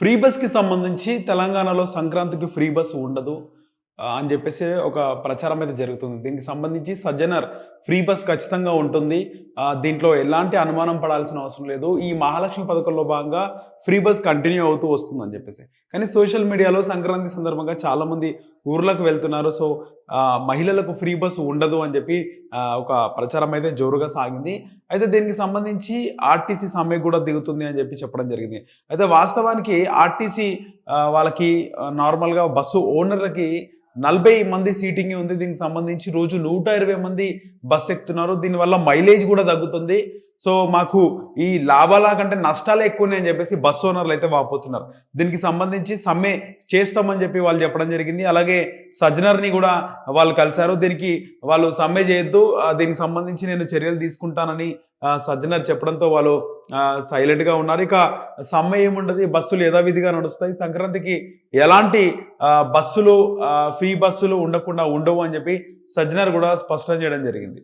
Free బస్కి సంబంధించి తెలంగాణలో సంక్రాంతికి ఫ్రీ బస్ ఉండదు. అని చెప్పేసి ఒక ప్రచారం అయితే జరుగుతుంది. దీనికి సంబంధించి సజ్జనర్ ఫ్రీ బస్ ఖచ్చితంగా ఉంటుంది. దీంట్లో ఎలాంటి అనుమానం పడాల్సిన అవసరం లేదు. ఈ మహాలక్ష్మి పథకంలో భాగంగా ఫ్రీ బస్ కంటిన్యూ అవుతూ వస్తుంది అని చెప్పేసి. కానీ సోషల్ మీడియాలో సంక్రాంతి సందర్భంగా చాలామంది ఊర్లకు వెళ్తున్నారు. సో మహిళలకు ఫ్రీ బస్సు ఉండదు అని చెప్పి ఒక ప్రచారం అయితే జోరుగా సాగింది. అయితే దీనికి సంబంధించి ఆర్టీసీ సమ్మె కూడా దిగుతుంది అని చెప్పి చెప్పడం జరిగింది. అయితే వాస్తవానికి ఆర్టీసీ వాళ్ళకి నార్మల్గా బస్సు ఓనర్లకి నలభై మంది సీటింగ్ ఉంది. దీనికి సంబంధించి రోజు నూట ఇరవై మంది బస్ ఎక్కుతున్నారు. దీనివల్ల మైలేజ్ కూడా తగ్గుతుంది. సో మాకు ఈ లాభాల కంటే నష్టాలే ఎక్కువనే అని చెప్పేసి బస్ ఓనర్లు అయితే వాపోతున్నారు. దీనికి సంబంధించి సమ్మె చేస్తామని చెప్పి వాళ్ళు చెప్పడం జరిగింది. అలాగే సజ్జనర్ని కూడా వాళ్ళు కలిశారు. దీనికి వాళ్ళు సమ్మె చేయొద్దు. దీనికి సంబంధించి నేను చర్యలు తీసుకుంటానని సజ్జనర్ చెప్పడంతో వాళ్ళు సైలెంట్గా ఉన్నారు. ఇక సమ్మె ఏముండదు. బస్సులు యథావిధిగా నడుస్తాయి. సంక్రాంతికి ఎలాంటి బస్సులు ఫ్రీ బస్సులు ఉండకుండా ఉండవు అని చెప్పి సజ్జనర్ కూడా స్పష్టం చేయడం జరిగింది.